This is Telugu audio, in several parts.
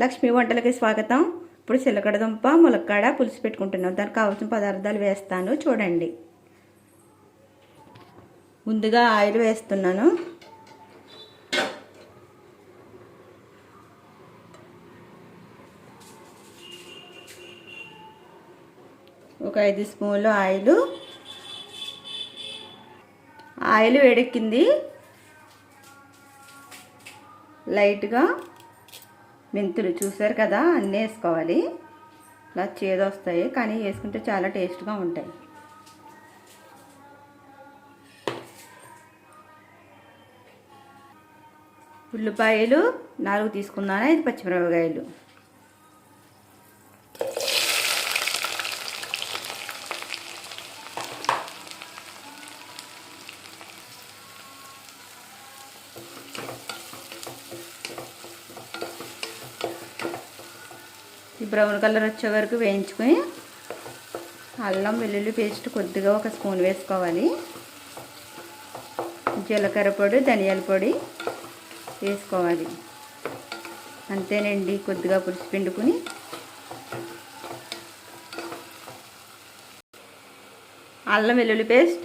లక్ష్మీ వంటలకి స్వాగతం. ఇప్పుడు చిలకడ దుంప ములక్కాడ పులుసు పెట్టుకుంటున్నాం. దానికి కావాల్సిన పదార్థాలు వేస్తాను. చూడండి. ముందుగా ఆయిల్ వేస్తున్నాను. ఒక ఐదు స్పూన్లు ఆయిల్. ఆయిల్ వేడెక్కింది. లైట్గా మెంతులు చూసారు కదా అన్నీ వేసుకోవాలి. ఇలా చేదొస్తాయి కానీ వేసుకుంటే చాలా టేస్ట్గా ఉంటాయి. ఉల్లిపాయలు నాలుగు తీసుకున్నాను? ఐదు పచ్చిమిరపకాయలు. ఈ బ్రౌన్ కలర్ వచ్చే వరకు వేయించుకొని అల్లం వెల్లుల్లి పేస్ట్ కొద్దిగా ఒక స్పూన్ వేసుకోవాలి. జీలకర్ర పొడి ధనియాల పొడి వేసుకోవాలి. అంతేనండి కొద్దిగా పులుసు పిండుకుని. అల్లం వెల్లుల్లి పేస్ట్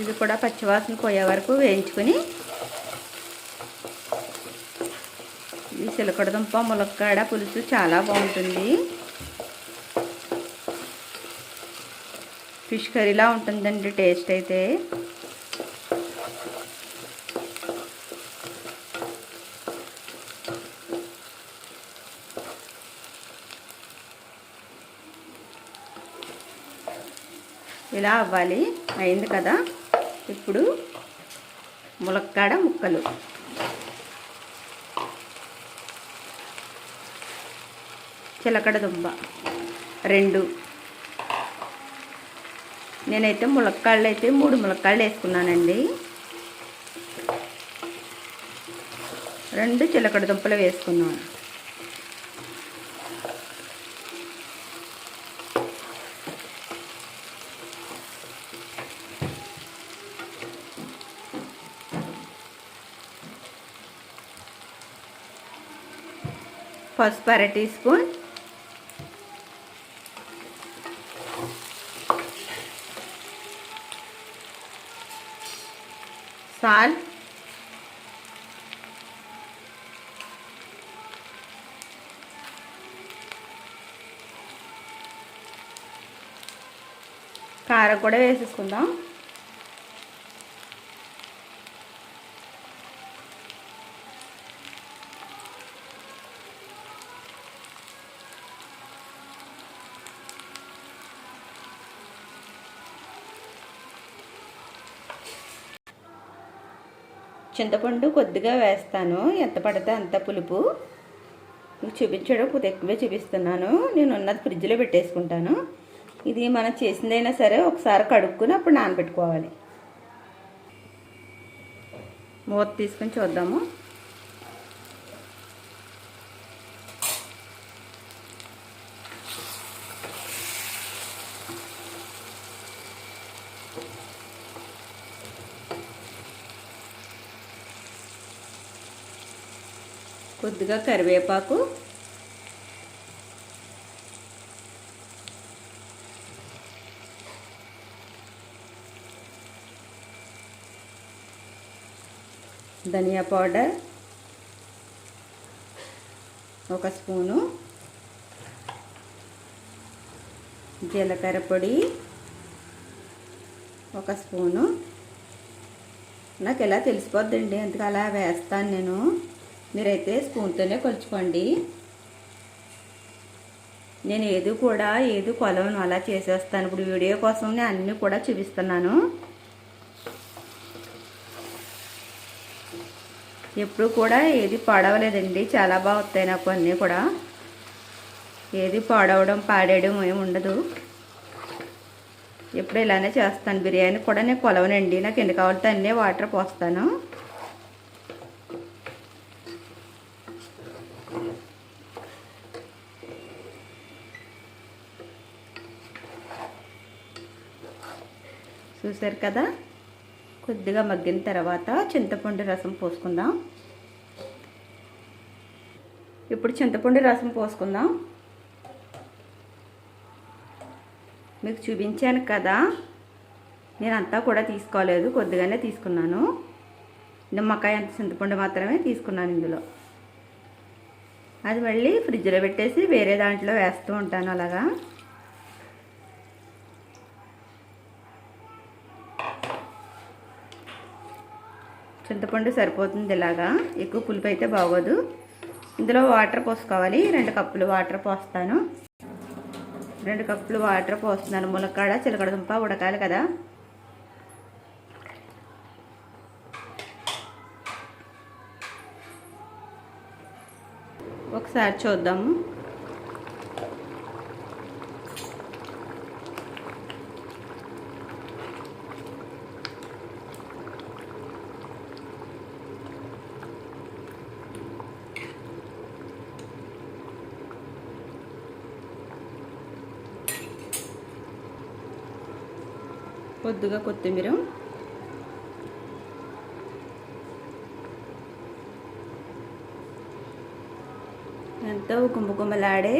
ఇది కూడా పచ్చివాసన పోయే వరకు వేయించుకొని ఈ చిలకడదుంప ములక్కాడ పులుసు చాలా బాగుంటుంది. ఫిష్ కర్రీలా ఉంటుందండి టేస్ట్ అయితే. ఇలా అవ్వాలి. అయింది కదా? ఇప్పుడు ములక్కాడ ముక్కలు. చిలకడ దుంబ. రెండు. నేనైతే ములక్కాళ్ళు అయితే మూడు ములక్కాళ్ళు వేసుకున్నానండి. రెండు చిలకడ దుంపలు వేసుకున్నాను. పసుపు అర టీ స్పూన్. సాల్ట్. కారం కూడా వేసేసుకుందాం. చింతపండు కొద్దిగా వేస్తాను. ఎంత పడితే అంత పులుపు. మీకు చూపించడం కొద్ది ఎక్కువే చూపిస్తున్నాను. నేను ఉన్నది ఫ్రిడ్జ్లో పెట్టేసుకుంటాను. ఇది మనం చేసిందైనా సరే ఒకసారి కడుక్కుని అప్పుడు నానబెట్టుకోవాలి. మూత తీసుకొని చూద్దాము. కొద్దిగా కరివేపాకు. ధనియా పౌడర్. ఒక స్పూను. జీలకర్ర పొడి. ఒక స్పూను. నాకు ఎలా తెలిసిపోద్దండి ఎందుకు అలా వేస్తాను నేను. మీరైతే స్పూన్తోనే కొలుచుకోండి. నేను ఏది కూడా ఏది కొలవను అలా చేసేస్తాను. ఇప్పుడు వీడియో కోసం నేను అన్నీ కూడా చూపిస్తున్నాను. ఎప్పుడు కూడా ఏది పాడవలేదండి. చాలా బాగా వస్తాయి నాకు అన్నీ కూడా. ఏది పాడవడం పాడేయడం ఏమి ఉండదు. ఎప్పుడు ఇలానే చేస్తాను. బిర్యానీ కూడా నేను కొలవనండి. నాకు ఎన్ని కావాలితే అన్నీ వాటర్ పోస్తాను. చూసారు కదా? కొద్దిగా మగ్గిన తర్వాత చింతపండు రసం పోసుకుందాం. ఇప్పుడు చింతపండు రసం పోసుకుందాం. మీకు చూపించాను కదా? నేను అంతా కూడా తీసుకోలేదు కొద్దిగానే తీసుకున్నాను. నిమ్మకాయ అంత చింతపండు మాత్రమే తీసుకున్నాను ఇందులో. అది మళ్ళీ ఫ్రిడ్జ్లో పెట్టేసి వేరే దాంట్లో వేస్తూ ఉంటాను అలాగా. చింతపండు సరిపోతుంది ఇలాగా. ఎక్కువ పులుపు అయితే బాగోదు. ఇందులో వాటర్ పోసుకోవాలి. రెండు కప్పులు వాటర్ పోస్తాను. రెండు కప్పులు వాటర్ పోస్తున్నాను. ములక్కాడ చిలకడ దుంప ఉడకాలి కదా. ఒకసారి చూద్దాము. కొద్దిగా కొత్తిమీర. ఎంతో గుమ్మగుమ్మలాడే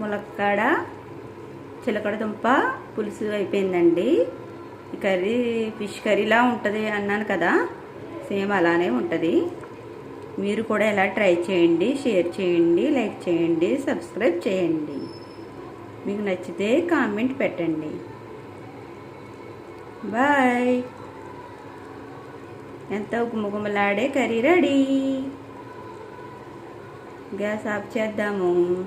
ములక్కాడ చిలకడ దుంప పులుసు అయిపోయిందండి. ఈ కర్రీ ఫిష్ కర్రీలా ఉంటుంది అన్నాను కదా సేమ్ అలానే ఉంటుంది. మీరు కూడా ఎలా ట్రై చేయండి షేర్ చేయండి లైక్ చేయండి సబ్స్క్రైబ్ చేయండి. మీకు నచ్చితే కామెంట్ పెట్టండి. బాయ్. ఎంతో గుమగుమలాడే కర్రీ రెడీ. గ్యాస్ ఆఫ్ చేద్దాము.